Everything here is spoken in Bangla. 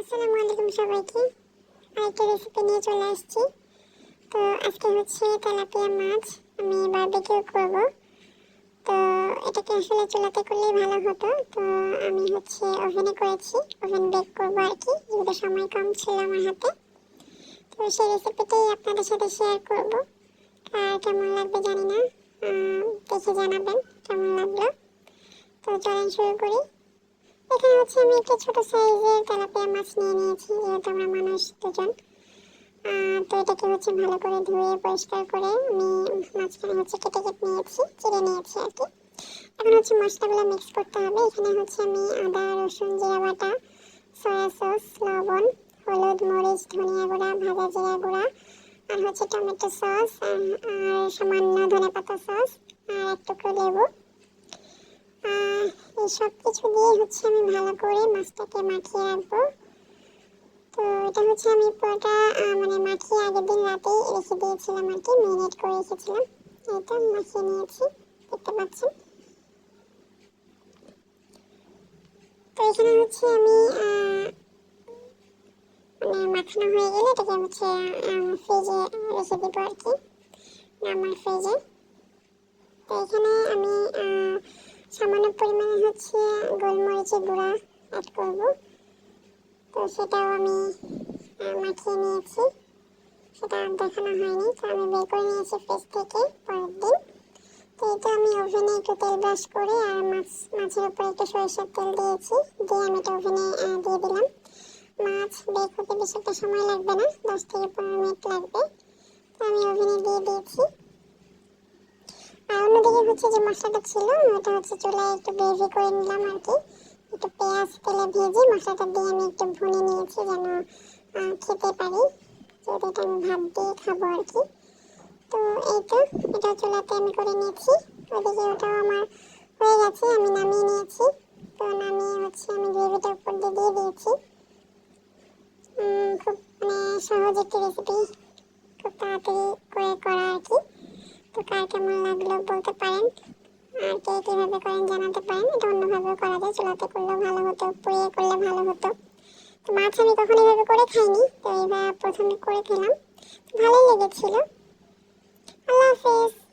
আসসালামু আলাইকুম সবাইকে। আরেকটা রেসিপি নিয়ে চলে আসছি। তো আজকে হচ্ছে তেলাপিয়া মাছ। আমি বারবিকিউ করব। তো এটাকে আসলে চুলাতে করলেই ভালো হতো। তো আমি হচ্ছে ওভেনে করেছি। ওভেন বেক করব আর কি। যেহেতু সময় কম ছিল আমার হাতে। তো সেই রেসিপিটাই আপনাদের সাথে শেয়ার করব। আর কেমন লাগবে জানি না। দেখে জানাবেন কেমন লাগল। তো চলেন শুরু করি। এখানে হচ্ছে আমি একটা ছোট সাইজের তেলাপিয়া মাছ নিয়ে নিয়েছি যেহেতু আমরা মানুষ দুজন। তো এটাকে হচ্ছে ভালো করে ধুয়ে পরিষ্কার করে আমি মাঝখানে হচ্ছে কেটে কেটে নিয়েছি, চিড়ে নিয়েছি আর কি। এখন হচ্ছে মশলাগুলো মিক্স করতে হবে। এখানে হচ্ছে আমি আদা, রসুন, জিরা বাটা সয়া সস লবণ, হলুদ, মরিচ, ধনিয়া গুঁড়া, ভাজা জিরা গুঁড়া, আর হচ্ছে টমেটো সস আর সামান্য ধনে পাতা সস আর এক টুকরো লেবু। সব কিছু দিয়ে হচ্ছে আমি ভালো করে মাছটাকে মাখিয়ে রাখব। তো এটা হচ্ছে আমি মানে মাখিয়ে আগের দিন রেখে দিয়েছিলাম আর কি মেরিনেট করে রেখেছিলাম। এটা মাখিয়ে নিয়েছি, দেখতে পাচ্ছেন। তো এখানে হচ্ছে আমি মানে মাখানো হয়ে গেলে এটাকে হচ্ছে ফ্রিজে রেখে দিব আর কি নর্মাল ফ্রিজে তো এখানে আমি সামান্য পরিমাণে হচ্ছে গোলমরিচের গুঁড়া অ্যাড করব। তো সেটাও আমি মাখিয়ে নিয়েছি। সেটা দেখানো হয়নি, তো আমি বের করে নিয়েছি ফ্রিজ থেকে পরের দিন। তো এটা আমি ওভেনে একটু তেল ব্রাশ করে আর মাছ, মাছের উপরে একটু সরিষার তেল দিয়েছি। দিয়ে আমি এটা ওভেনে দিয়ে দিলাম। মাছ বেক হতে বেশি একটা সময় লাগবে না, দশ থেকে পনেরো মিনিট লাগবে। তো আমি ওভেনে দিয়ে দিয়েছি। হচ্ছে যে মশলাটা ছিল, ওটা হচ্ছে চুলায় একটু গ্রেভি করে নিলাম আর কি। একটু পেঁয়াজ, তেলে ভেজে মশলাটা দিয়ে আমি একটু ভুনে নিয়েছি যেন খেতে পারি। যেহেতু এটা আমি ভাত দিয়ে খাব আর কি। তো এই তো, এটা চুলাতে আমি করে নিয়েছি। ওদিকে ওটাও আমার হয়ে গেছে, আমি নামিয়ে নিয়েছি। তো নামিয়ে হচ্ছে আমি গ্রেভিটা উপর দিয়ে দিয়ে দিয়েছি। খুব মানে সহজ একটি রেসিপি খুব তাড়াতাড়ি করে করা আর কি। তো কার কেমন লাগল বলতে পারেন? আর কে কীভাবে করেন জানাতে পারেন? এটা অন্যভাবেও করা যায়। চুলাতে করলেও ভালো হতো, পুড়িয়ে করলে ভালো হতো। তো মাছ আমি কখনো এভাবে করে খাইনি। তো এইবার প্রথমে করে খেলাম। ভালোই লেগেছিল। আল্লাহ হাফেজ।